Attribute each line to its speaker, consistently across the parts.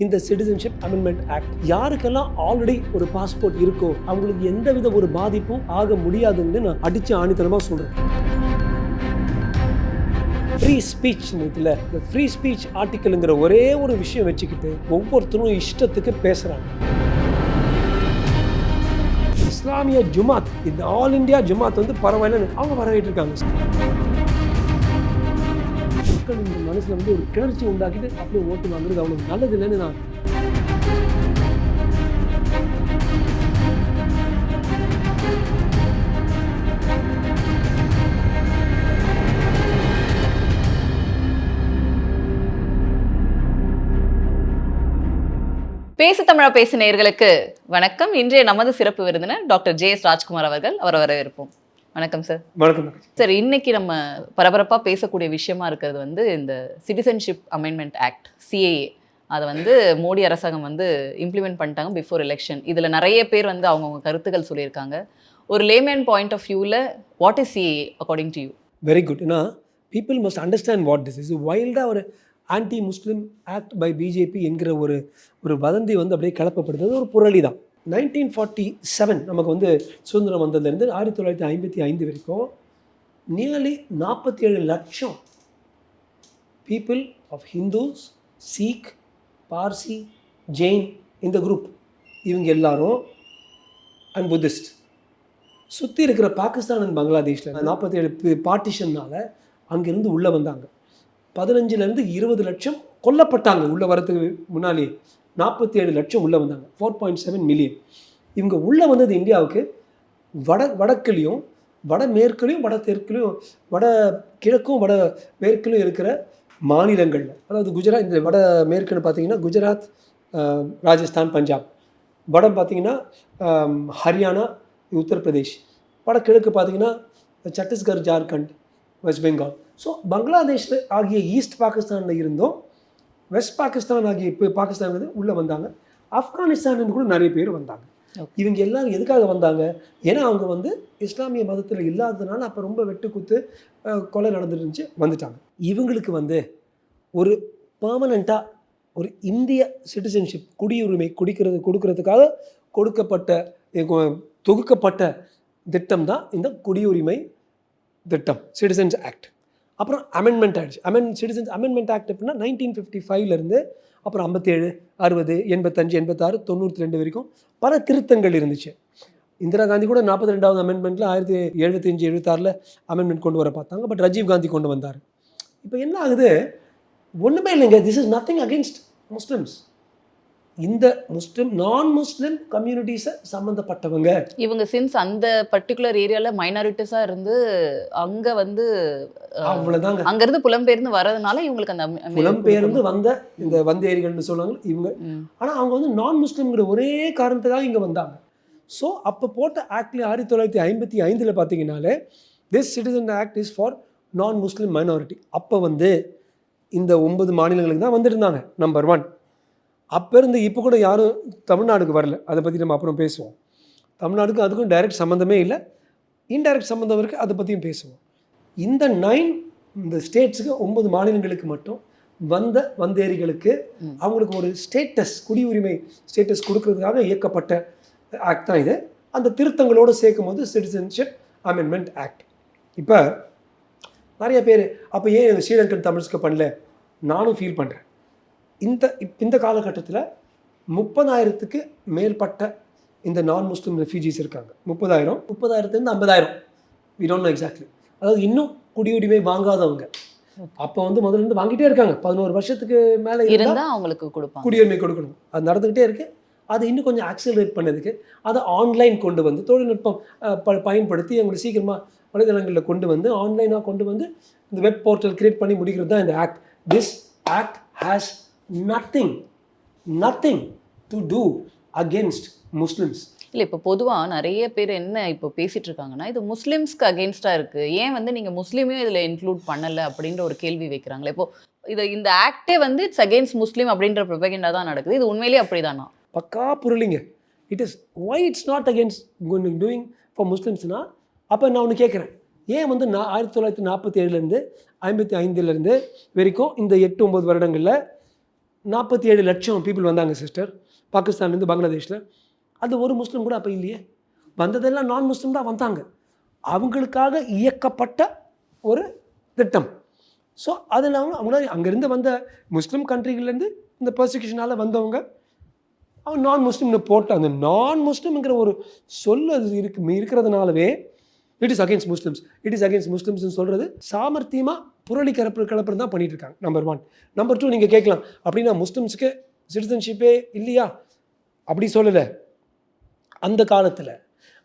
Speaker 1: இந்த citizenship amendment act யாருக்கெல்லாம் already ஒரு பாஸ்போர்ட் இருக்கோ அவங்களுக்கு எந்தவித ஒரு பாதிப்பும் ஆக முடியாதுன்னு நான் அடிச்சு ஆணித்தனமாக சொல்கிறேன் ஃப்ரீ ஸ்பீச் இருக்குல்ல இந்த ஃப்ரீ ஸ்பீச் ஆர்டிக்கலுங்கிற ஒரே ஒரு விஷயம் வச்சுக்கிட்டு ஒவ்வொருத்தரும் இஷ்டத்துக்கு பேசுகிறாங்க இஸ்லாமிய ஜுமாத் இந்த ஆல் இந்தியா ஜுமாத் வந்து பரவாயில்ல அவங்க வரவேற்று இருக்காங்க மக்கள் இந்த மனசில் வந்து ஒரு கிளர்ச்சி உண்டாக்கிட்டு அப்படியே ஓட்டு வாங்குறது அவ்வளோ நல்லது இல்லைன்னு நான்
Speaker 2: பேசு தமிழா பேசு நேயர்களுக்கு வணக்கம். இன்றைய நமது சிறப்பு விருந்தினர் டாக்டர் ஜே எஸ் ராஜ்குமார் அவர்கள். அவரை வரவேற்போம். வணக்கம் சார்
Speaker 1: வணக்கம்
Speaker 2: சார் இன்னைக்கு நம்ம பரபரப்பா பேசக்கூடிய விஷயமா இருக்கிறது வந்து இந்த சிட்டிசன்ஷிப் அமெண்ட்மெண்ட் ஆக்ட் சிஏஏ அதை வந்து மோடி அரசாங்கம் வந்து இம்ப்ளிமெண்ட் பண்ணிட்டாங்க பிஃபோர் எலெக்ஷன் இதுல நிறைய பேர் வந்து அவங்கவுங்க கருத்துக்கள் சொல்லியிருக்காங்க. ஒரு லேமேன் பாயிண்ட் ஆஃப் வியூவில் what is CAA according to you
Speaker 1: very good ஏன்னா people must understand what this is வைல்டாக ஒரு anti Muslim act by BJP என்கிற ஒரு ஒரு வதந்தி வந்து அப்படியே கிளப்பப்படுது. அது ஒரு புரளி தான் நைன்டீன் ஃபார்ட்டி செவன் நமக்கு வந்து சுதந்திரம் வந்ததுலேருந்து ஆயிரத்தி தொள்ளாயிரத்தி ஐம்பத்தி ஐந்து வரைக்கும் நியர்லி நாற்பத்தி ஏழு லட்சம் பீப்புள் ஆஃப் ஹிந்துஸ் சீக் பார்சி ஜெயின் இந்த குரூப் இவங்க எல்லாரும் அண்ட் புத்திஸ்ட் சுற்றி இருக்கிற பாகிஸ்தான் அண்ட் பங்களாதேஷில் நாற்பத்தி ஏழு பார்ட்டிஷன்னால் அங்கேருந்து உள்ளே வந்தாங்க. பதினஞ்சுலேருந்து இருபது லட்சம் கொல்லப்பட்டாங்க உள்ளே வரதுக்கு முன்னாலே நாற்பத்தி ஏழு லட்சம் உள்ளே வந்தாங்க. ஃபோர் பாயிண்ட் செவன் மில்லியன் இவங்க உள்ளே வந்தது இந்தியாவுக்கு வட வடக்குலேயும் வட வடதெற்குலையும் வட வட கிழக்கும் வட மேற்குலையும் இருக்கிற மாநிலங்களில் அதாவது குஜராத் இந்த வட மேற்குன்னு பார்த்தீங்கன்னா குஜராத் ராஜஸ்தான் பஞ்சாப். வடம் பார்த்திங்கன்னா ஹரியானா உத்தரப்பிரதேஷ். வடகிழக்கு பார்த்திங்கன்னா சத்தீஸ்கர் ஜார்க்கண்ட் வெஸ்ட் பெங்கால். ஸோ பங்களாதேஷில் ஆகிய ஈஸ்ட் பாகிஸ்தானில் இருந்தும் வெஸ்ட் பாகிஸ்தான் ஆகிய இப்போ பாகிஸ்தான் வந்து உள்ளே வந்தாங்க. ஆப்கானிஸ்தான்லேருந்து கூட நிறைய பேர் வந்தாங்க. இவங்க எல்லாரும் எதுக்காக வந்தாங்க? ஏன்னா அவங்க வந்து இஸ்லாமிய மதத்தில் இல்லாததுனால அப்போ ரொம்ப வெட்டு குத்து கொலை நடந்துட்டு இருந்துச்சு வந்துட்டாங்க. இவங்களுக்கு வந்து ஒரு பர்மனண்ட்டாக ஒரு இந்திய சிட்டிசன்ஷிப் குடியுரிமை குடிக்கிறது கொடுக்கறதுக்காக கொடுக்கப்பட்ட தொகுக்கப்பட்ட திட்டம் தான் இந்த குடியுரிமை திட்டம் சிட்டிசன்ஸ் ஆக்ட் அப்புறம் அமெண்ட்மெண்ட் ஆகிடுச்சு அமெண்ட் சிட்டிசன்ஸ் அமெண்ட்மெண்ட் ஆக்ட் அப்படின்னா நைன்டீன் ஃபிஃப்டி ஃபைவ்லேருந்து அப்புறம் ஐம்பத்தேழு அறுபது எண்பத்தஞ்சு எண்பத்தாறு தொண்ணூற்றி ரெண்டு வரைக்கும் பல திருத்தங்கள் இருந்துச்சு. இந்திரா காந்தி கூட நாற்பத்தி ரெண்டாவது அமெண்ட்மெண்ட்டில் ஆயிரத்தி எழுபத்தஞ்சு எழுபத்தாறில் அமெண்ட்மெண்ட் கொண்டு வர பார்த்தாங்க. பட் ராஜீவ் காந்தி கொண்டு வந்தார். இப்போ என்ன ஆகுது? ஒன்றுமே இல்லைங்க. This is nothing against Muslims இந்த முஸ்லிம் நான் முஸ்லிம் கம்யூனிட்டிஸை சம்மந்தப்பட்டவங்க
Speaker 2: இவங்க சின்ஸ் அந்த பர்டிகுலர் ஏரியால மைனாரிட்டிஸா இருந்து அங்க வந்து
Speaker 1: அவ்வளோதாங்க
Speaker 2: அங்க இருந்து புலம்பெயர்ந்து வர்றதுனால இவங்களுக்கு அந்த
Speaker 1: புலம்பெயர்ந்து வந்த இந்த வந்தேரிகள்னு சொல்லுவாங்க இவங்க. ஆனால் அவங்க வந்து நான் முஸ்லீம்ங்கிற ஒரே காரணத்துக்காக இங்கே வந்தாங்க. ஸோ அப்போ போட்ட ஆக்ட்ல ஆயிரத்தி தொள்ளாயிரத்தி ஐம்பத்தி ஐந்தில் பார்த்தீங்கன்னாலே this citizen act is for non Muslim minority அப்போ வந்து இந்த ஒன்பது மாநிலங்களுக்கு தான் வந்துருந்தாங்க நம்பர் ஒன் அப்போ இருந்து இப்போ கூட யாரும் தமிழ்நாடுக்கு வரல. அதை பற்றி நம்ம அப்புறம் பேசுவோம். தமிழ்நாடுக்கும் அதுக்கும் டைரக்ட் சம்மந்தமே இல்லை. இன்டைரக்ட் சம்மந்தம் இருக்குது அதை பற்றியும் பேசுவோம். இந்த நைன் இந்த ஸ்டேட்ஸுக்கு ஒன்பது மாநிலங்களுக்கு மட்டும் வந்த வந்தேரிகளுக்கு. அவங்களுக்கு ஒரு ஸ்டேட்டஸ் குடியுரிமை ஸ்டேட்டஸ் கொடுக்கறதுக்காக இயக்கப்பட்ட ஆக்ட் தான் இது. அந்த திருத்தங்களோடு சேர்க்கும் போது சிட்டிசன்ஷிப் அமெண்ட்மெண்ட் ஆக்ட் இப்போ நிறைய பேர் அப்போ ஏன் ஸ்ரீலங்கன் தமிழ்ஸ்க்கு பண்ணல? நானும் ஃபீல் பண்ணுறேன் இந்த இப் இந்த காலகட்டத்தில் முப்பதாயிரத்துக்கு மேற்பட்ட இந்த நான் முஸ்லீம் ரெஃப்யூஜிஸ் இருக்காங்க. முப்பதாயிரம். முப்பதாயிரத்துலேருந்து ஐம்பதாயிரம். வி டோன்ட் நோ எக்ஸாக்ட்லி அதாவது இன்னும் குடியுரிமை வாங்காதவங்க. அப்போ வந்து முதல்ல இருந்து வாங்கிட்டே இருக்காங்க. பதினோரு வருஷத்துக்கு மேலே இருந்தால்
Speaker 2: இருந்தா அவங்களுக்கு கொடுப்பாங்க.
Speaker 1: குடியுரிமை கொடுக்கணும். அது நடந்துக்கிட்டே இருக்கு. அதை இன்னும் கொஞ்சம் ஆக்சிலரேட் பண்ணதுக்கு அதை ஆன்லைன் கொண்டு வந்து தொழில்நுட்பம் ப பயன்படுத்தி அவங்களை சீக்கிரமாக வலைதளங்களில் கொண்டு வந்து ஆன்லைனாக கொண்டு வந்து இந்த வெப் போர்ட்டல் கிரியேட் பண்ணி முடிக்கிறது தான் இந்த act this act has nothing nothing to do against Muslims
Speaker 2: இல்ல இப்ப பொதுவா நிறைய பேர் என்ன இப்போ பேசிட்டு இருக்காங்கன்னா இது முஸ்லிம்ஸ்க்கு அகேன்ஸ்டா இருக்கு. ஏன் வந்து நீங்க முஸ்லீமையும் இதுல இன்க்ளூட் பண்ணல அப்படின்ற ஒரு கேள்வி வைக்கிறாங்களே. இப்போ இது இந்த ஆக்டே வந்து இட்ஸ் அகேன்ஸ்ட் முஸ்லீம் அப்படின்ற ப்ரொபகண்டா தான் நடக்குது. இது உண்மையிலேயே அப்படிதானா?
Speaker 1: பக்கா புரளிங்க. It is why it's not against doing for முஸ்லிம்ஸ்னா அப்போ நான் ஒன்று கேட்குறேன் ஏன் வந்து நான் ஆயிரத்தி தொள்ளாயிரத்தி நாற்பத்தி ஏழுலேருந்து ஐம்பத்தி ஐந்துலேருந்து வரைக்கும் இந்த எட்டு ஒம்பது வருடங்களில் நாற்பத்தி ஏழு லட்சம் பீப்புள் வந்தாங்க சிஸ்டர் பாகிஸ்தான்லேருந்து பங்களாதேஷில். அது ஒரு முஸ்லீம் கூட அப்போ இல்லையே. வந்ததெல்லாம் நான் முஸ்லீம் தான் வந்தாங்க. அவங்களுக்காக இயக்கப்பட்ட ஒரு திட்டம். ஸோ அதில் அவங்க அவங்கள அங்கேருந்து வந்த முஸ்லீம் கண்ட்ரிகள்லேருந்து இந்த பர்சிக்யூஷனால் வந்தவங்க அவன் நான் முஸ்லீம்னு போட்ட அந்த நான் முஸ்லீம்ங்கிற ஒரு சொல் அது இருக்கு இருக்கிறதுனாலவே it is against Muslims it is against முஸ்லிம்ஸ்னு சொல்கிறது சாமர்த்தியமாக புரளி கலப்பு கலப்புறது தான் பண்ணிட்டு இருக்காங்க நம்பர் ஒன் நம்பர் டூ நீங்கள் கேட்கலாம் அப்படின்னா முஸ்லிம்ஸுக்கு சிட்டிசன்ஷிப்பே இல்லையா? அப்படி சொல்லலை. அந்த காலத்தில்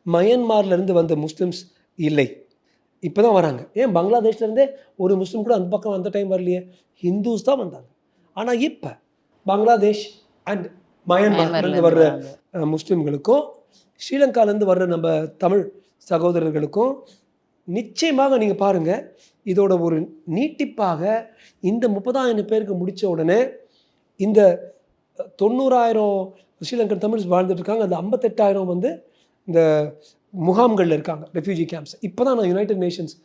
Speaker 1: மயன்மார்லேருந்து வந்த முஸ்லிம்ஸ் இல்லை. இப்போ தான் வராங்க. ஏன்? பங்களாதேஷ்லேருந்தே ஒரு முஸ்லீம் கூட அந்த பக்கம் அந்த டைம் வரலையே. ஹிந்துஸ் தான் வந்தாங்க. ஆனால் இப்போ பங்களாதேஷ் அண்ட் மயன்மார்லேருந்து வர்ற முஸ்லிம்களுக்கும் ஸ்ரீலங்காலேருந்து வர்ற நம்ம தமிழ் சகோதரர்களுக்கும் நிச்சயமாக நீங்கள் பாருங்கள் இதோட ஒரு நீட்டிப்பாக இந்த முப்பதாயிரம் பேருக்கு முடித்த உடனே இந்த தொண்ணூறாயிரம் ஸ்ரீலங்கன் தமிழ்ஸ் வாழ்ந்துட்டு இருக்காங்க அந்த ஐம்பத்தெட்டாயிரம் வந்து இந்த முகாம்களில் இருக்காங்க ரெஃப்யூஜி கேம்ப்ஸ் இப்போ தான் நான் United Nations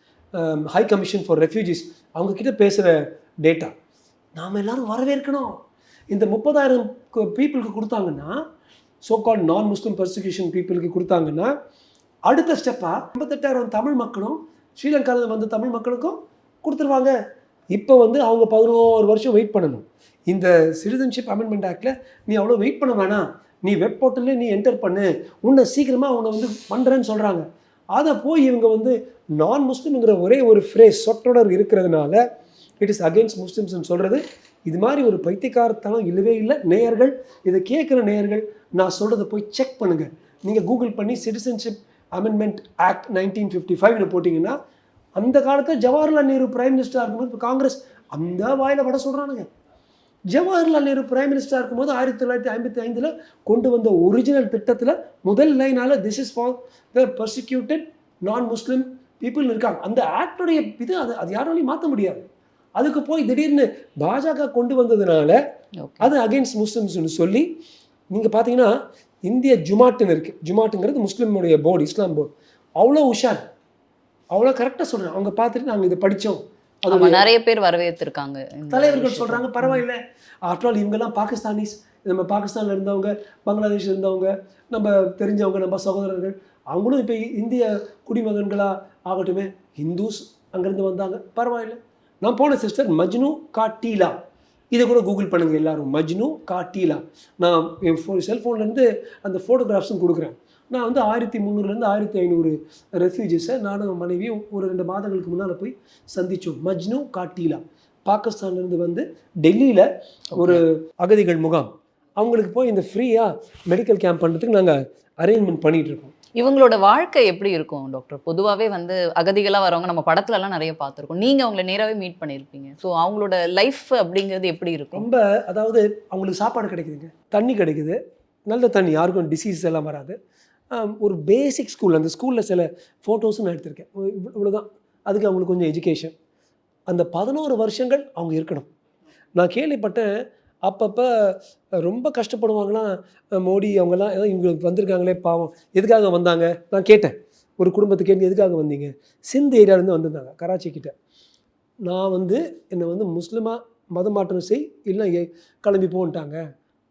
Speaker 1: high commission for refugees அவங்க கிட்ட பேசுகிற டேட்டா நாம் எல்லோரும் வரவேற்கணும். இந்த முப்பதாயிரம் பீப்புளுக்கு கொடுத்தாங்கன்னா சோ கால் நான் முஸ்லீம் பர்சிக்யூஷன் பீப்புளுக்கு கொடுத்தாங்கன்னா அடுத்த ஸ்டெப்பாக ஐம்பத்தெட்டாயிரம் தமிழ் மக்களும் ஸ்ரீலங்காவில் வந்த தமிழ் மக்களுக்கும் கொடுத்துருவாங்க. இப்போ வந்து அவங்க பதினோரு வருஷம் வெயிட் பண்ணணும். இந்த சிட்டிசன்ஷிப் அமெண்ட்மெண்ட் ஆக்டில் நீ அவ்வளோ வெயிட் பண்ண வேணாம். நீ வெப் போர்ட்டல்லே நீ என்டர் பண்ணு. உன்னை சீக்கிரமாக அவங்க வந்து பண்ணுறேன்னு சொல்கிறாங்க அதை போய் இவங்க வந்து நான் முஸ்லீம்ங்கிற ஒரே ஒரு ஃப்ரேஸ் சொற்றொடர் இருக்கிறதுனால இட் இஸ் அகெயின்ஸ்ட் முஸ்லீம்ஸ்னு சொல்கிறது இது மாதிரி ஒரு பைத்தியக்காரத்தனம் இல்லவே இல்லை. நேயர்கள் இதை கேட்குற நேயர்கள் நான் சொல்கிறத போய் செக் பண்ணுங்கள் நீங்கள் கூகுள் பண்ணி citizenship amendment act nineteen fifty ஃபைவ்னு போட்டிங்கன்னா அந்த காலத்தில் ஜவஹர்லால் நேரு பிரைம் மினிஸ்டராக இருக்கும்போது இப்போ காங்கிரஸ் அந்த வாயில வட சொல்கிறானுங்க ஜவஹர்லால் நேரு பிரைம் மினிஸ்டராக இருக்கும்போது ஆயிரத்தி தொள்ளாயிரத்தி ஐம்பத்தி ஐந்தில் கொண்டு வந்த ஒரிஜினல் திட்டத்தில் முதல் லைனால this is for the persecuted non Muslim people இருக்காங்க. அந்த ஆக்டுடைய இது அது அது யாராலையும் மாற்ற முடியாது. அதுக்கு போய் திடீர்னு பாஜக கொண்டு வந்ததுனால அது அகெயின்ஸ்ட் முஸ்லிம்ஸ்னு சொல்லி நீங்கள் பார்த்தீங்கன்னா இந்திய ஜுமாட்டுன்னு இருக்குது ஜுமாட்டுங்கிறது முஸ்லீமுடைய போர்டு இஸ்லாம் போர்டு. அவ்வளோ உஷார். அவ்வளோ கரெக்டாக சொல்கிறேன் அவங்க பார்த்துட்டு நாங்கள் இதை படித்தோம் அது
Speaker 2: நிறைய பேர் வரவேற்றிருக்காங்க
Speaker 1: தலைவர்கள். சொல்கிறாங்க பரவாயில்ல. ஆஃப்டர் ஆல் இவங்கெல்லாம் பாகிஸ்தானிஸ். நம்ம பாகிஸ்தானில் இருந்தவங்க பங்களாதேஷ் இருந்தவங்க நம்ம தெரிஞ்சவங்க நம்ம சகோதரர்கள் அவங்களும் இப்போ இந்திய குடிமகன்களா ஆகட்டுமே. ஹிந்துஸ் அங்கேருந்து வந்தாங்க. பரவாயில்ல. நான் போன சிஸ்டர் மஜ்னு காட்டீலா. இதை கூட கூகுள் பண்ணுங்க எல்லாரும். மஜ்னு காட்டீலா. நான் என் ஃபோ செல்ஃபோன்லேருந்து அந்த ஃபோட்டோகிராஃப்ஸும் கொடுக்குறேன். நான் வந்து ஆயிரத்தி முந்நூறுலேருந்து ஆயிரத்தி ஐநூறு ரெஃப்யூஜிஸை நானும் மனைவியும் ஒரு ரெண்டு மாதங்களுக்கு முன்னால் போய் சந்தித்தோம் மஜ்னு காட்டீலா. பாகிஸ்தான்லேருந்து வந்து டெல்லியில் ஒரு அகதிகள் முகாம். அவங்களுக்கு போய் இந்த ஃப்ரீயாக மெடிக்கல் கேம்ப் பண்ணுறதுக்கு நாங்கள் அரேஞ்ச்மெண்ட் பண்ணிகிட்டு இருக்கோம்.
Speaker 2: இவங்களோட வாழ்க்கை எப்படி இருக்கும் டாக்டர் பொதுவாகவே வந்து அகதிகளாக வரவங்க நம்ம படத்துலலாம் நிறைய பார்த்துருக்கோம். நீங்கள் அவங்கள நேராகவே மீட் பண்ணியிருப்பீங்க. ஸோ அவங்களோட லைஃப் அப்படிங்கிறது எப்படி இருக்கும்?
Speaker 1: ரொம்ப அதாவது அவங்களுக்கு சாப்பாடு கிடைக்குதுங்க. தண்ணி கிடைக்குது. நல்ல தண்ணி. யாருக்கும் டிசீஸ் எல்லாம் வராது. ஒரு பேசிக் ஸ்கூல் அந்த ஸ்கூலில் சில ஃபோட்டோஸும் நான் எடுத்திருக்கேன். இவ்வளோதான் அதுக்கு அவங்களுக்கு கொஞ்சம் எஜுகேஷன் அந்த பதினோரு வருஷங்கள் அவங்க இருக்கணும். நான் கேள்விப்பட்டேன் அப்பப்போ ரொம்ப கஷ்டப்படுவாங்களாம் மோடி அவங்கெல்லாம் ஏதோ இவங்க வந்திருக்காங்களே பாவம். எதுக்காக வந்தாங்க? நான் கேட்டேன். ஒரு குடும்பத்தை கேட்டு எதுக்காக வந்தீங்க? சிந்த் ஏரியாவிலேருந்து வந்திருந்தாங்க கராச்சி கிட்ட. நான் வந்து என்னை வந்து முஸ்லிமாக மதம் மாற்றம் செய் இல்லை கிளம்பி போன்ட்டாங்க.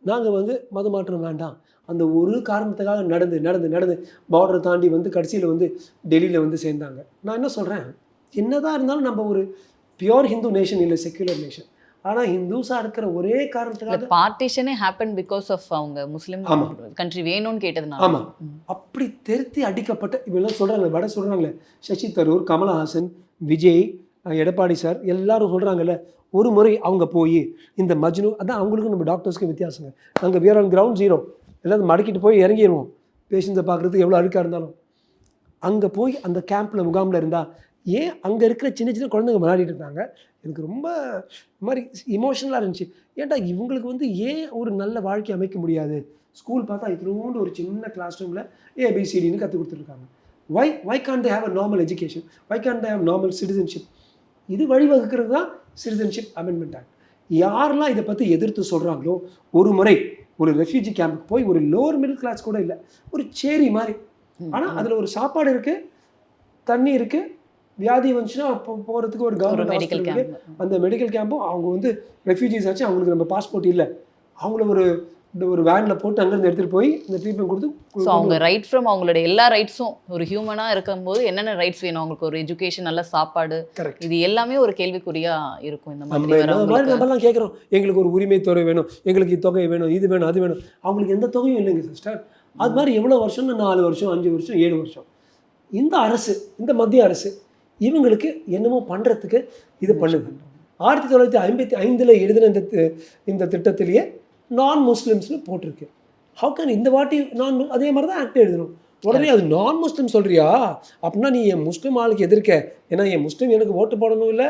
Speaker 1: நாங்கள் வந்து மதம் மாற்றம் வேண்டாம். அந்த ஒரு காரணத்துக்காக நடந்து நடந்து நடந்து பார்டரை தாண்டி வந்து கடைசியில் வந்து டெல்லியில் வந்து சேர்ந்தாங்க. நான் என்ன சொல்கிறேன் என்னதான் இருந்தாலும் நம்ம ஒரு பியோர் ஹிந்து நேஷன் இல்லை செக்யுலர் நேஷன் ஆனால் ஹிந்துஸாக இருக்கிற ஒரே காரணத்துக்காக
Speaker 2: பார்ட்டிஷனே ஹேப்பன் பிகாஸ் ஆஃப் அவங்க முஸ்லிம்
Speaker 1: ஆமா.
Speaker 2: கண்ட்ரி வேணும்னு கேட்டதுனால.
Speaker 1: ஆமாம் அப்படி திருத்தி அடிக்கப்பட்ட இவெல்லாம் சொல்கிறாங்களே வட சொல்கிறாங்களே சசி தரூர் கமலஹாசன் விஜய் எடப்பாடி சார் எல்லாரும் சொல்கிறாங்கல்ல ஒரு முறை அவங்க போய் இந்த மஜ்னு அதான் அவங்களுக்கும் நம்ம டாக்டர்ஸ்க்கு வித்தியாசங்க. நாங்கள் வியர் ஆன் கிரவுண்ட் ஜீரோ எல்லாம் மடக்கிட்டு போய் இறங்கிடுவோம் பேஷண்ட்ஸை பார்க்குறதுக்கு எவ்வளோ அழுக்காக இருந்தாலும். அங்கே போய் அந்த கேம்பில் முகாமில் இருந்தால் ஏன் அங்கே இருக்கிற சின்ன சின்ன குழந்தைங்க விளையாடிட்டு இருந்தாங்க? எனக்கு ரொம்ப மாதிரி இமோஷனலாக இருந்துச்சு. ஏன்டா இவங்களுக்கு வந்து ஏன் ஒரு நல்ல வாழ்க்கை அமைக்க முடியாது? ஸ்கூல் பார்த்தா இத்தினோண்டு ஒரு சின்ன கிளாஸ் ரூமில் ஏபிசிடின்னு கற்றுக் கொடுத்துருக்காங்க. Why why can't they have a normal education why can't they have normal citizenship இது வழிவகுக்கிறது தான் சிட்டிசன்ஷிப் அமெண்ட்மெண்ட் ஆக்ட் யாரெல்லாம் இதை பற்றி எதிர்த்து சொல்கிறாங்களோ ஒரு முறை ஒரு ரெஃப்யூஜி கேம்புக்கு போய் ஒரு லோவர் மிடில் கிளாஸ் கூட இல்லை ஒரு சேரி மாதிரி. ஆனால் அதில் ஒரு சாப்பாடு இருக்குது தண்ணி இருக்குது வியாதி வந்துச்சுன்னா அப்போ போகிறதுக்கு ஒரு கவர்மெண்ட்
Speaker 2: மெடிக்கல் கேம்ப்
Speaker 1: அந்த மெடிக்கல் கேம்பும் அவங்க வந்து ரெஃப்யூஜிஸ் ஆச்சு. அவங்களுக்கு நம்ம பாஸ்போர்ட் இல்லை. அவங்கள ஒரு இந்த ஒரு வேனில் போட்டு அங்கேருந்து எடுத்துகிட்டு போய் இந்த ட்ரீட்மெண்ட் கொடுத்து
Speaker 2: ஸோ அவங்க ரைட் ஃப்ரம் அவங்களோட எல்லா ரைட்ஸும் ஒரு ஹியூமனாக இருக்கும்போது என்னென்ன ரைட்ஸ் வேணும்? அவங்களுக்கு ஒரு எஜுகேஷன் நல்ல சாப்பாடு. இது எல்லாமே ஒரு கேள்விக்குறியா இருக்கும் இந்த மாதிரி
Speaker 1: நம்மலாம் கேட்குறோம் எங்களுக்கு ஒரு உரிமை தொகை வேணும். எங்களுக்கு தொகை வேணும் இது வேணும் அது வேணும். அவங்களுக்கு எந்த தொகையும் இல்லைங்க சிஸ்டர் அது மாதிரி எவ்வளோ வருஷம்னு நாலு வருஷம் அஞ்சு வருஷம் ஏழு வருஷம். இந்த அரசு இந்த மத்திய அரசு இவங்களுக்கு என்னமோ பண்ணுறதுக்கு இது பண்ணுது. ஆயிரத்தி தொள்ளாயிரத்தி ஐம்பத்தி ஐந்தில் எழுதின இந்த இந்த திட்டத்திலேயே நான் முஸ்லிம்ஸ்னு போட்டிருக்கு. ஹவு கேன் இந்த வாட்டி நான் அதே மாதிரி தான் ஆக்ட் எழுதணும். உடனே அது நான் முஸ்லீம் சொல்றியா? அப்படின்னா நீ என் முஸ்லீம் ஆளுக்கு எதிர்க்க. ஏன்னா என் முஸ்லீம் எனக்கு ஓட்டு போடணும் இல்லை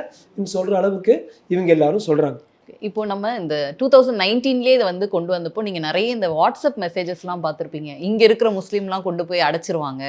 Speaker 1: சொல்கிற அளவுக்கு இவங்க எல்லாரும் சொல்கிறாங்க
Speaker 2: இப்போ நம்ம இந்த டூ தௌசண்ட் நைன்டீன்லேயே இதை வந்து கொண்டு வந்தப்போ நீங்கள் நிறைய இந்த வாட்ஸ்அப் மெசேஜஸ்லாம் பார்த்துருப்பீங்க. இங்கே இருக்கிற முஸ்லீம்லாம் கொண்டு போய் அடைச்சிருவாங்க.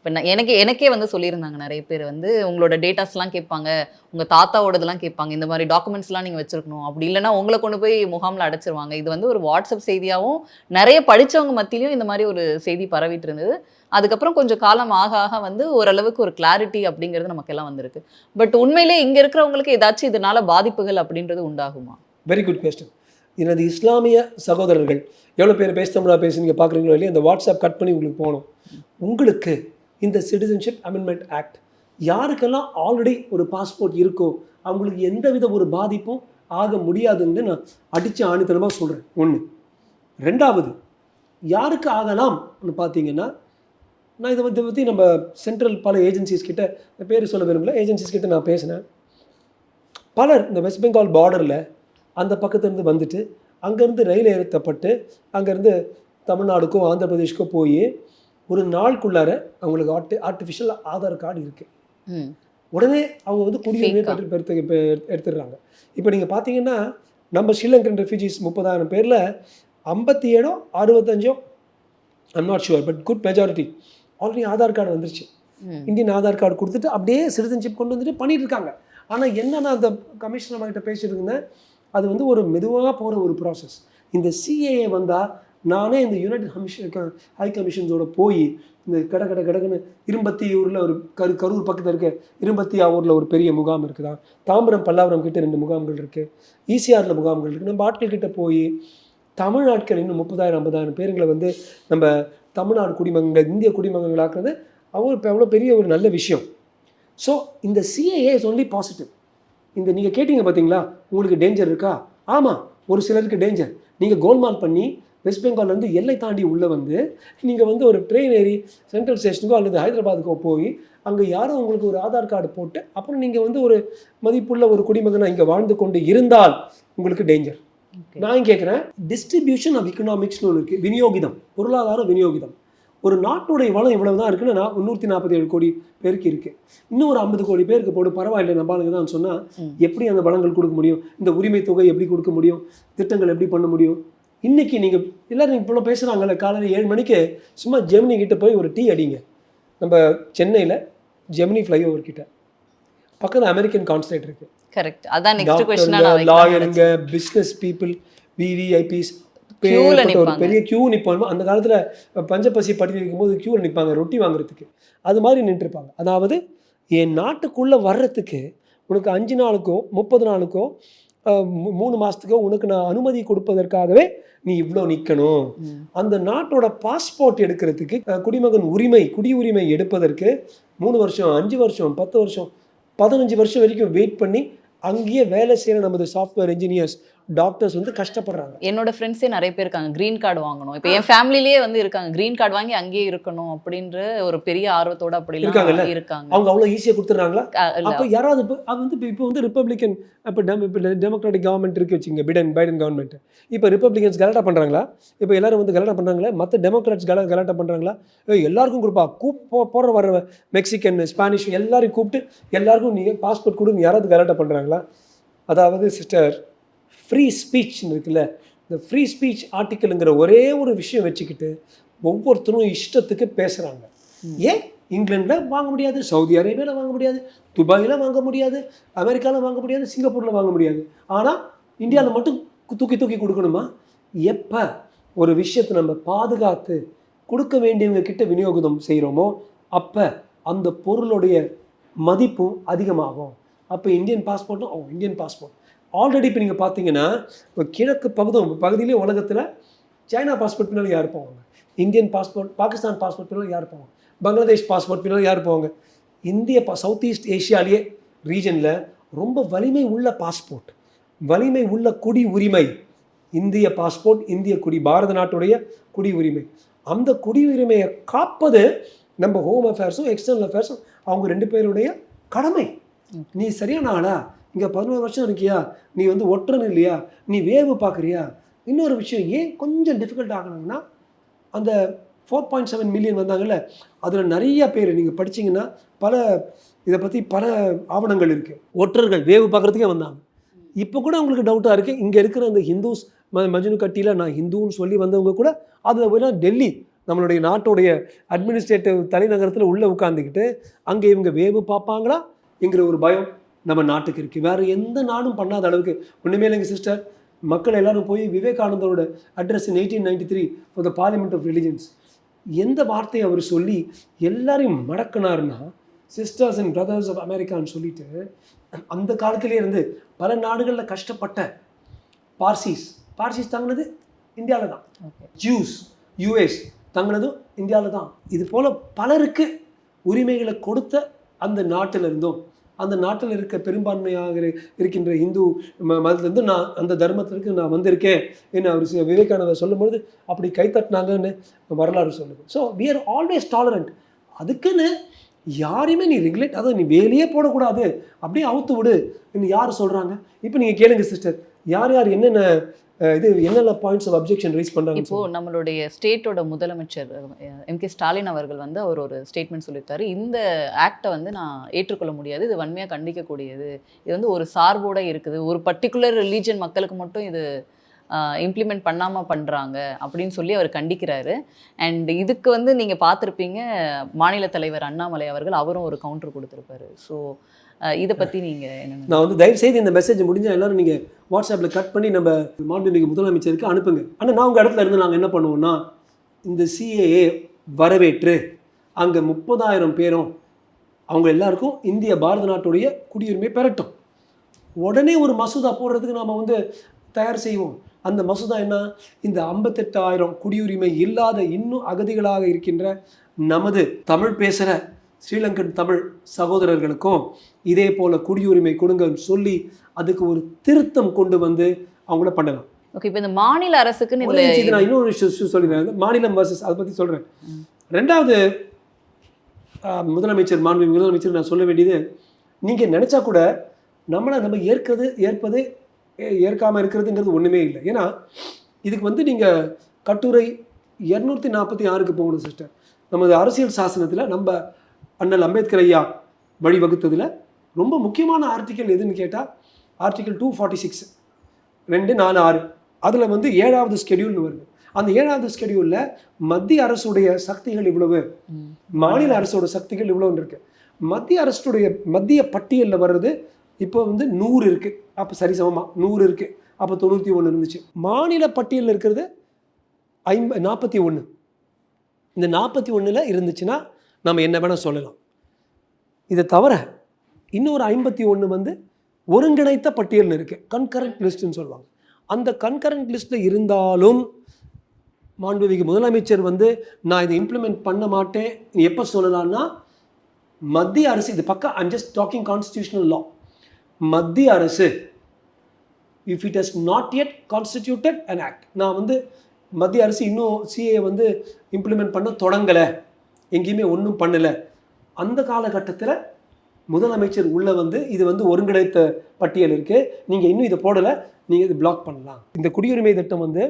Speaker 2: இப்போ நான் எனக்கு எனக்கே வந்து சொல்லியிருந்தாங்க நிறைய பேர் வந்து உங்களோட டேட்டாஸ்லாம் கேட்பாங்க உங்கள் தாத்தாவோடதெல்லாம் கேட்பாங்க இந்த மாதிரி டாக்குமெண்ட்ஸ்லாம் நீங்கள் வச்சுருக்கணும். அப்படி இல்லைன்னா உங்களை கொண்டு போய் முகாமில் அடைச்சிருவாங்க. இது வந்து ஒரு வாட்ஸ்அப் செய்தியாகவும் நிறைய படித்தவங்க மத்தியிலையும் இந்த மாதிரி ஒரு செய்தி பரவிட்டு இருந்தது. அதுக்கப்புறம் கொஞ்சம் காலம் ஆக ஆக வந்து ஓரளவுக்கு ஒரு கிளாரிட்டி அப்படிங்கிறது நமக்கெல்லாம் வந்திருக்கு. பட் உண்மையிலே இங்கே இருக்கிறவங்களுக்கு ஏதாச்சும் இதனால் பாதிப்புகள் அப்படின்றது உண்டாகுமா?
Speaker 1: வெரி குட் கொஸ்டின் எனது இஸ்லாமிய சகோதரர்கள் எவ்வளோ பேர் பேச தமிழா பேசுனீங்க பார்க்குறீங்களோ இல்லையா இந்த வாட்ஸ்அப் கட் பண்ணி உங்களுக்கு போகணும். உங்களுக்கு இந்த சிட்டிசன்ஷிப் அமெண்ட்மெண்ட் ஆக்ட் யாருக்கெல்லாம் ஆல்ரெடி ஒரு பாஸ்போர்ட் இருக்கோ அவங்களுக்கு எந்த வித ஒரு பாதிப்பும் ஆக முடியாதுன்னு நான் அடித்து ஆணித்தனமாக சொல்கிறேன் ஒன்று ரெண்டாவது யாருக்கு ஆகலாம்னு பார்த்தீங்கன்னா நான் இதை இதை பற்றி நம்ம சென்ட்ரல் பல ஏஜென்சிஸ் கிட்ட பேர் சொல்ல விரும்பல ஏஜென்சிஸ் கிட்ட நான் பேசினேன். பலர் இந்த வெஸ்ட் பெங்கால் பார்டரில் அந்த பக்கத்துலேருந்து வந்துட்டு அங்கேருந்து ரயில் ஏற்றப்பட்டு அங்கேருந்து தமிழ்நாடுக்கும் ஆந்திர பிரதேஷ்க்கோ போய் ஒரு நாளுக்குள்ளார அவங்களுக்கு ஆர்டி ஆர்டிஃபிஷியல் ஆதார் கார்டு இருக்குது உடனே அவங்க வந்து குடியுரிமை? பெற்று இப்போ எடுத்துடுறாங்க. இப்போ நீங்கள் பார்த்தீங்கன்னா நம்ம ஸ்ரீலங்கன் ரெஃப்யூஜிஸ் முப்பதாயிரம் பேரில் ஐம்பத்தி ஏழோ அறுபத்தஞ்சோ I'm not sure but good majority already Aadhaar card வந்துருச்சு. இந்தியன் ஆதார் கார்டு கொடுத்துட்டு அப்படியே சிட்டிசன்ஷிப் கொண்டு வந்துட்டு பண்ணிட்டு இருக்காங்க. ஆனால் என்ன நான் அந்த கமிஷனர் கிட்ட பேசிட்டு இருந்தேன் அது வந்து ஒரு மெதுவாக போகிற ஒரு ப்ராசஸ் இந்த சிஏஏ வந்தால் நானே இந்த யுனைடெட் கமிஷன் ஹை கமிஷன்ஸோட போய் இந்த கட கட கடக்குன்னு இரும்பத்தியூரில் ஒரு கரு கரூர் பக்கத்தில் இருக்க இரும்பத்தியாவூரில் ஒரு பெரிய முகாம் இருக்குதா? தாம்பரம் பல்லாவரம் கிட்ட ரெண்டு முகாம்கள் இருக்குது ஈசிஆரில் முகாம்கள் இருக்குது நம்ம ஆட்கள் கிட்ட போய் தமிழ்நாட்கள் இன்னும் முப்பதாயிரம் ஐம்பதாயிரம் பேருங்களை வந்து நம்ம தமிழ்நாடு குடிமகங்கள் இந்திய குடிமகன்களாக்குறது அவ்வளோ இப்போ அவ்வளோ பெரிய ஒரு நல்ல விஷயம். ஸோ இந்த சிஏஏ இஸ் ஒன்லி பாசிட்டிவ் இந்த நீங்கள் கேட்டிங்க பார்த்தீங்களா உங்களுக்கு டேஞ்சர் இருக்கா? ஆமாம் ஒரு சிலருக்கு டேஞ்சர் நீங்கள் கோல்மால் பண்ணி வெஸ்ட் பெங்கால்லேருந்து எல்லை தாண்டி உள்ளே வந்து நீங்கள் வந்து ஒரு ட்ரெயின் ஏறி சென்ட்ரல் ஸ்டேஷனுக்கோ அல்லது ஹைதராபாத்துக்கோ போய் அங்கே யாரோ உங்களுக்கு ஒரு ஆதார் கார்டு போட்டு அப்புறம் நீங்கள் வந்து ஒரு மதிப்புள்ள ஒரு குடிமகனாக இங்கே வாழ்ந்து கொண்டு இருந்தால் உங்களுக்கு டேஞ்சர். நான் கேட்குறேன் டிஸ்ட்ரிபியூஷன் ஆஃப் எக்கனாமிக்ஸ்னு ஒன்று இருக்குது விநியோகிதம் பொருளாதார விநியோகிதம். ஒரு நாட்டுடைய வளம் இவ்வளவு தான் இருக்குன்னு நான் முந்நூற்றி நாற்பத்தி ஏழு கோடி பேருக்கு இருக்குது இன்னும் ஒரு ஐம்பது கோடி பேருக்கு போடு பரவாயில்லை நம்மளுக்கு தான் சொன்னால். எப்படி அந்த வளங்கள் கொடுக்க முடியும்? இந்த உரிமை தொகை எப்படி கொடுக்க முடியும்? திட்டங்கள் எப்படி பண்ண முடியும்? இன்னைக்கு நீங்கள் எல்லாரும் இப்போ பேசுகிறாங்கல்ல காலையில் ஏழு மணிக்கு சும்மா ஜெமினி கிட்ட போய் ஒரு டீ அடிங்க. நம்ம சென்னையில் ஜெமினி ஃப்ளைஓவர் கிட்ட. பக்கத்தில் அமெரிக்கன் கான்சுலேட் இருக்குது
Speaker 2: கரெக்ட் அதான் நெக்ஸ்ட் கொஸ்டினா
Speaker 1: லாயருங்க பிஸ்னஸ் பீப்புள் விவிஐபிஸ் ஒரு. பெரிய கியூ நிற்போம் அந்த காலத்தில் பஞ்சப்பசி பட்டி இருக்கும்போது கியூவில் நிற்பாங்க ரொட்டி வாங்குறதுக்கு. அது மாதிரி நின்றுருப்பாங்க. அதாவது என் நாட்டுக்குள்ளே வர்றதுக்கு உனக்கு அஞ்சு நாளுக்கோ முப்பது நாளுக்கோ மூணு மாதத்துக்கோ உனக்கு நான் அனுமதி கொடுப்பதற்காகவே நீ இவ்வளோ நிற்கணும். அந்த நாட்டோட பாஸ்போர்ட் எடுக்கிறதுக்கு குடிமகன் உரிமை குடியுரிமை எடுப்பதற்கு மூணு வருஷம் அஞ்சு வருஷம் பத்து வருஷம் பதினஞ்சு வருஷம் வரைக்கும் வெயிட் பண்ணி அங்கேயே வேலை செய்கிற நமது சாஃப்ட்வேர் இன்ஜினியர்ஸ் டாக்டர்ஸ் வந்து கஷ்டப்படுறாங்க.
Speaker 2: என்னோட ஃப்ரெண்ட்ஸே நிறைய பேர் இருக்காங்க. க்ரீன் கார்டு வாங்கணும். இப்போ என் ஃபேமிலிலேயே வந்து இருக்காங்க. க்ரீன் கார்டு வாங்கி அங்கேயே இருக்கணும் அப்படின்ற ஒரு பெரிய ஆர்வத்தோட
Speaker 1: இருக்காங்கல்ல?
Speaker 2: அப்படிலாம் இருக்காங்க.
Speaker 1: அவங்க அவ்வளோ ஈஸியாக
Speaker 2: இல்ல,
Speaker 1: அப்போ யாராவது இப்போ அது வந்து இப்போ வந்து ரிப்பப்ளிகன் இப்போ டெம் இப்போ டெமோக்ராட்டிக் கவர்மெண்ட் இருக்கு வச்சுங்க பிடன் பைடன் கவர்மெண்ட் இப்போ ரிப்பப்ளிகன்ஸ் கலாட்டா பண்ணுறாங்களா இப்போ எல்லாரும் வந்து கலாட்டா பண்ணுறாங்களா மற்ற டெமோக்ராட்ஸ் கலா கலாட்டா பண்ணுறாங்களா எல்லாருக்கும் கொடுப்பா. கூப் போ போகிற வர மெக்சிகன் ஸ்பானிஷ் எல்லாரையும் கூப்பிட்டு எல்லாருக்கும் நீங்கள் பாஸ்போர்ட் கொடுங்க யாராவது கலாட்டா பண்ணுறாங்களா அதாவது சிஸ்டர் ஃப்ரீ ஸ்பீச் இருக்குல்ல இந்த ஃப்ரீ ஸ்பீச் ஆர்டிக்கலுங்கிற ஒரே ஒரு விஷயம் வச்சுக்கிட்டு ஒவ்வொருத்தரும் இஷ்டத்துக்கு பேசுகிறாங்க ஏன்? இங்கிலாண்டில் வாங்க முடியாது சவுதி அரேபியாவில் வாங்க முடியாது துபாயில் வாங்க முடியாது அமெரிக்காவில் வாங்க முடியாது சிங்கப்பூரில் வாங்க முடியாது. ஆனால் இந்தியாவில் மட்டும் தூக்கி தூக்கி கொடுக்கணுமா? எப்போ ஒரு விஷயத்தை நம்ம பாதுகாத்து கொடுக்க வேண்டியவங்க கிட்ட விநியோகம் செய்கிறோமோ அப்போ அந்த பொருளுடைய மதிப்பும் அதிகமாகும். அப்போ இந்தியன் பாஸ்போர்ட்டும் ஓ இந்தியன் பாஸ்போர்ட் ஆல்ரெடி இப்போ நீங்கள் பார்த்தீங்கன்னா இப்போ கிழக்கு பகுதும் பகுதியிலே உலகத்தில் சைனா பாஸ்போர்ட் பின்னால் யார் போவாங்க? இந்தியன் பாஸ்போர்ட் பாகிஸ்தான் பாஸ்போர்ட் பின்னால் யார் போவாங்க? பங்களாதேஷ் பாஸ்போர்ட் பின்னால் யார் போவாங்க? இந்திய பா சவுத் ஈஸ்ட் ஏஷியாலேயே ரீஜனில் ரொம்ப வலிமை உள்ள பாஸ்போர்ட் வலிமை உள்ள குடி உரிமை இந்திய பாஸ்போர்ட் இந்திய குடி பாரத நாட்டுடைய குடி உரிமை. அந்த குடி உரிமையை காப்பது நம்ம ஹோம் அஃபேர்ஸும் எக்ஸ்டர்னல் அஃபேர்ஸும் அவங்க ரெண்டு பேருடைய கடமை. நீ சரியான ஆளா? இங்கே பதினோரு வருஷம் இருக்கியா? நீ வந்து ஒற்றன் இல்லையா? நீ வேவு பார்க்குறியா? இன்னொரு விஷயம் ஏன் கொஞ்சம் டிஃபிகல்ட் ஆகணும்னா அந்த ஃபோர் பாயிண்ட் செவன் மில்லியன் வந்தாங்கல்ல அதில் நிறைய பேர் நீங்கள் படிச்சீங்கன்னா பல இதை பற்றி பல ஆவணங்கள் இருக்குது ஒற்றர்கள் வேவு பார்க்குறதுக்கே வந்தாங்க. இப்போ கூட உங்களுக்கு டவுட்டாக இருக்குது இங்கே இருக்கிற அந்த ஹிந்துஸ் ம மஜ்னு கட்டியில் நான் ஹிந்துன்னு சொல்லி வந்தவங்க கூட அதில் போய்னா டெல்லி நம்மளுடைய நாட்டுடைய அட்மினிஸ்ட்ரேட்டிவ் தலைநகரத்தில் உள்ளே உட்காந்துக்கிட்டு அங்கே இவங்க வேவு பார்ப்பாங்களா? என்கிற ஒரு பயம். நம்ம நாட்டுக்கு இருக்குது வேறு எந்த நாடும் பண்ணாத அளவுக்கு ஒன்றுமே இல்லைங்க சிஸ்டர் மக்கள் எல்லாரும் போய் விவேகானந்தரோட address in eighteen ninety three for the parliament of religions எந்த வார்த்தையை அவர் சொல்லி எல்லாரையும் மடக்கினார்னா சிஸ்டர்ஸ் அண்ட் பிரதர்ஸ் ஆஃப் அமெரிக்கான்னு சொல்லிட்டு அந்த காலத்திலே இருந்து பல நாடுகளில் கஷ்டப்பட்ட பார்சிஸ் பார்சிஸ் தங்கினது இந்தியாவில் தான் ஜூஸ் யூஎஸ் தங்கினதும் இந்தியாவில் தான் இது போல் பலருக்கு உரிமைகளை கொடுத்த அந்த நாட்டில் இருந்தும் அந்த நாட்டில் இருக்க பெரும்பான்மையாக இருக்கின்ற இந்து மதத்துலேருந்து நான் அந்த தர்மத்திற்கு நான் வந்திருக்கேன் என்று அவர் விவேகானந்தர் சொல்லும்பொழுது அப்படி கைத்தட்டினாங்கன்னு வரலாறு சொல்லுது. So we are always tolerant அதுக்குன்னு யாரையுமே நீ ரெகுலேட் அதாவது நீ வேலையே போடக்கூடாது. அப்படியே அவுத்து விடு. இன்னும் யார் சொல்கிறாங்க இப்போ நீங்கள் கேளுங்க சிஸ்டர் யார் யார் என்னென்ன இது என்னென்ன பாயிண்ட்ஸ் ஆஃப் அப்ஜெக்ஷன் ரைஸ் பண்ணுறாங்க
Speaker 2: இப்போ நம்மளுடைய ஸ்டேட்டோட முதலமைச்சர் எம் கே ஸ்டாலின் அவர்கள் வந்து அவர் ஒரு ஸ்டேட்மெண்ட் சொல்லியிருக்காரு. இந்த ஆக்டை வந்து நான் ஏற்றுக்கொள்ள முடியாது. இது வன்மையாக கண்டிக்கக்கூடியது. இது வந்து ஒரு சார்போட இருக்குது. ஒரு பர்டிகுலர் ரிலீஜன் மக்களுக்கு மட்டும் இது இம்ப்ளிமெண்ட் பண்ணாமல் பண்ணுறாங்க அப்படின்னு சொல்லி அவர் கண்டிக்கிறாரு. அண்ட் இதுக்கு வந்து நீங்கள் பார்த்துருப்பீங்க மாநில தலைவர் அண்ணாமலை அவர்கள் அவரும் ஒரு கவுண்டர் கொடுத்துருப்பாரு. ஸோ இதை பற்றி நீங்கள் என்ன
Speaker 1: நான் வந்து தயவு செய்து இந்த மெசேஜ் முடிஞ்சால் எல்லாரும் நீங்கள் வாட்ஸ்அப்பில் கட் பண்ணி நம்ம மாண்புமிகு முதலமைச்சருக்கு அனுப்புங்க. ஆனால் நான் உங்கள் இடத்துல இருந்து நாங்கள் என்ன பண்ணுவோம்னா இந்த சிஏஏ வரவேற்று. அங்கே முப்பதாயிரம் பேரும் அவங்க எல்லாருக்கும் இந்திய பாரத நாட்டுடைய குடியுரிமை பெறட்டும். உடனே ஒரு மசோதா போடுறதுக்கு நாம் வந்து தயார் செய்வோம். அந்த மசோதா என்ன? இந்த ஐம்பத்தெட்டாயிரம் குடியுரிமை இல்லாத இன்னும் அகதிகளாக இருக்கின்ற நமது தமிழ் பேசுகிற ஸ்ரீலங்கன் தமிழ் சகோதரர்களுக்கும் இதே போல் குடியுரிமை கொடுங்கன்னு சொல்லி அதுக்கு ஒரு திருத்தம் கொண்டு வந்து அவங்கள பண்ணலாம்.
Speaker 2: ஓகே இப்போ இந்த மாநில
Speaker 1: விஷயத்தை நான் இன்னொரு விஷயம் சொல்லிடுறேன். மாநிலம் வர்சஸ் அதை பற்றி சொல்கிறேன். ரெண்டாவது முதலமைச்சர் மாண்பு முதலமைச்சர் நான் சொல்ல வேண்டியது நீங்கள் நினச்சா கூட நம்மளை நம்ம ஏற்கிறது ஏற்பது ஏ- ஏற்காம இருக்கிறதுங்கிறது ஒன்றுமே இல்லை. ஏன்னா இதுக்கு வந்து நீங்கள் கட்டுரை இரநூத்தி நாற்பத்தி ஆறுக்கு போகணும் சிஸ்டர் நமது அரசியல் சாசனத்தில் நம்ம அண்ணல் அம்பேத்கர் ஐயா வழிவகுத்ததில் ரொம்ப முக்கியமான ஆர்டிக்கல் எதுன்னு கேட்டால் ஆர்டிக்கல் டூ ஃபார்ட்டி சிக்ஸ் ரெண்டு நாலு ஆறு. அதில் வந்து ஏழாவது ஸ்கெடியூல்னு வருது. அந்த ஏழாவது ஸ்கெடியூலில் மத்திய அரசுடைய சக்திகள் இவ்வளவு. மாநில அரசோட சக்திகள் இவ்வளோன்னு இருக்கு. மத்திய அரசுடைய மத்திய பட்டியலில் வர்றது இப்போ வந்து நூறு இருக்கு. அப்போ சரிசமமா நூறு இருக்கு. அப்போ தொண்ணூற்றி ஒன்று இருந்துச்சு. மாநில பட்டியலில் இருக்கிறது ஐம்ப நாற்பத்தி ஒன்று இந்த நாற்பத்தி ஒன்றில் இருந்துச்சுன்னா நம்ம என்ன வேணால் சொல்லலாம். இதை தவிர இன்னொரு ஐம்பத்தி ஒன்று வந்து ஒருங்கிணைத்த பட்டியல்னு இருக்குது கன்கரண்ட் லிஸ்ட்டுன்னு சொல்லுவாங்க. அந்த கன்கரண்ட் லிஸ்ட்டில் இருந்தாலும் மாண்புமிகு முதலமைச்சர் வந்து நான் இதை இம்ப்ளிமெண்ட் பண்ண மாட்டேன். எப்போ சொல்லலாம்னா மத்திய அரசு இது பக்கம் I'm just talking constitutional law மத்திய அரசு if it has not yet constituted an act நான் வந்து மத்திய அரசு இன்னும் சிஏ வந்து இம்ப்ளிமெண்ட் பண்ண தொடங்கலை. எங்கேயுமே ஒன்றும் பண்ணலை. அந்த காலகட்டத்தில் முதலமைச்சர் உள்ளே வந்து இது வந்து ஒருங்கிணைத்த பட்டியல் இருக்குது நீங்கள் இன்னும் இதை போடலை நீங்கள் இது பிளாக் பண்ணலாம். இந்த குடியுரிமை திட்டம் வந்து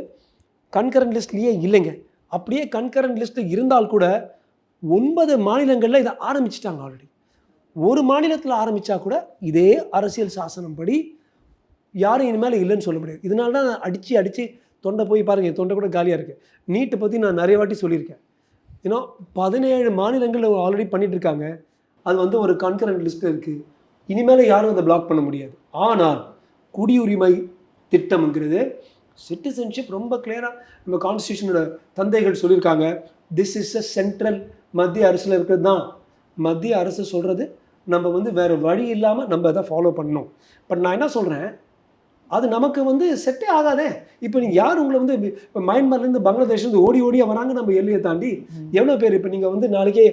Speaker 1: கன்கரண்ட் லிஸ்ட்லேயே இல்லைங்க. அப்படியே கன்கரண்ட் லிஸ்ட்டில் இருந்தால் கூட ஒன்பது மாநிலங்களில் இதை ஆரம்பிச்சிட்டாங்க ஆல்ரெடி ஒரு மாநிலத்தில் ஆரம்பித்தா கூட இதே அரசியல் சாசனம் படி யாரும் இனிமேல் இல்லைன்னு சொல்ல முடியாது. இதனால தான் நான் அடித்து அடித்து தொண்டை போய் பாருங்கள் என் தொண்டை கூட காலியாக இருக்குது நீட்டை பற்றி நான் நிறைய வாட்டி சொல்லியிருக்கேன். ஏன்னா பதினேழு மாநிலங்களில் ஆல்ரெடி பண்ணிட்டு இருக்காங்க அது வந்து ஒரு கன்கரண்ட் லிஸ்ட்டில் இருக்குது இனிமேல் யாரும் அதை பிளாக் பண்ண முடியாது. ஆனால் குடியுரிமை திட்டம்ங்கிறது சிட்டிசன்ஷிப் ரொம்ப கிளியராக நம்ம கான்ஸ்டியூஷனோட தந்தைகள் சொல்லியிருக்காங்க. திஸ் இஸ் அ சென்ட்ரல் மத்திய அரசில் இருக்கிறது தான். மத்திய அரசு சொல்கிறது நம்ம வந்து வேறு வழி இல்லாமல் நம்ம அதை ஃபாலோ பண்ணணும். பட் நான் என்ன சொல்கிறேன் அது நமக்கு வந்து செட்டே ஆகாதே. இப்போ நீங்கள் யார் உங்களை வந்து இப்போ மயன்மார்லேருந்து பங்களாதேஷ்லேருந்து ஓடி ஓடியா வராங்க நம்ம எல்லையை தாண்டி? எவ்வளோ பேர் இப்போ நீங்கள் வந்து நாளைக்கே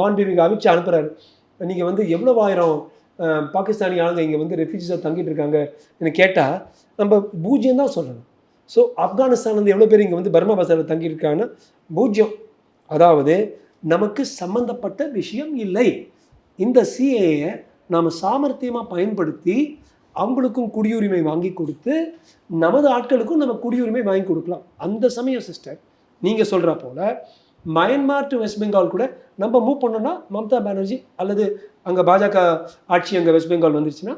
Speaker 1: மாண்புமிகு அமித்ஷா அனுப்புகிறாரு நீங்கள் வந்து எவ்வளோ ஆயிரம் பாகிஸ்தானி ஆளுங்க இங்கே வந்து ரெஃப்யூஜிஸாக தங்கிட்டு இருக்காங்க எனக்கு கேட்டால் நம்ம பூஜ்ஜியம் தான் சொல்லணும். ஸோ ஆப்கானிஸ்தான்லேருந்து எவ்வளோ பேர் இங்கே வந்து பர்மா பசாரில் தங்கியிருக்காங்கன்னா பூஜ்ஜியம் அதாவது நமக்கு சம்பந்தப்பட்ட விஷயம் இல்லை. இந்த சிஏயை நாம் சாமர்த்தியமாக பயன்படுத்தி அவங்களுக்கும் குடியுரிமை வாங்கி கொடுத்து நமது ஆட்களுக்கும் நம்ம குடியுரிமை வாங்கி கொடுக்கலாம். அந்த சமயம் சிஸ்டர் நீங்கள் சொல்கிற போல் மயன்மார் டு வெஸ்ட் பெங்கால் கூட நம்ம மூவ் பண்ணோம்னா மம்தா பானர்ஜி அல்லது அங்கே பாஜக ஆட்சி அங்கே வெஸ்ட் பெங்கால் வந்துருச்சுன்னா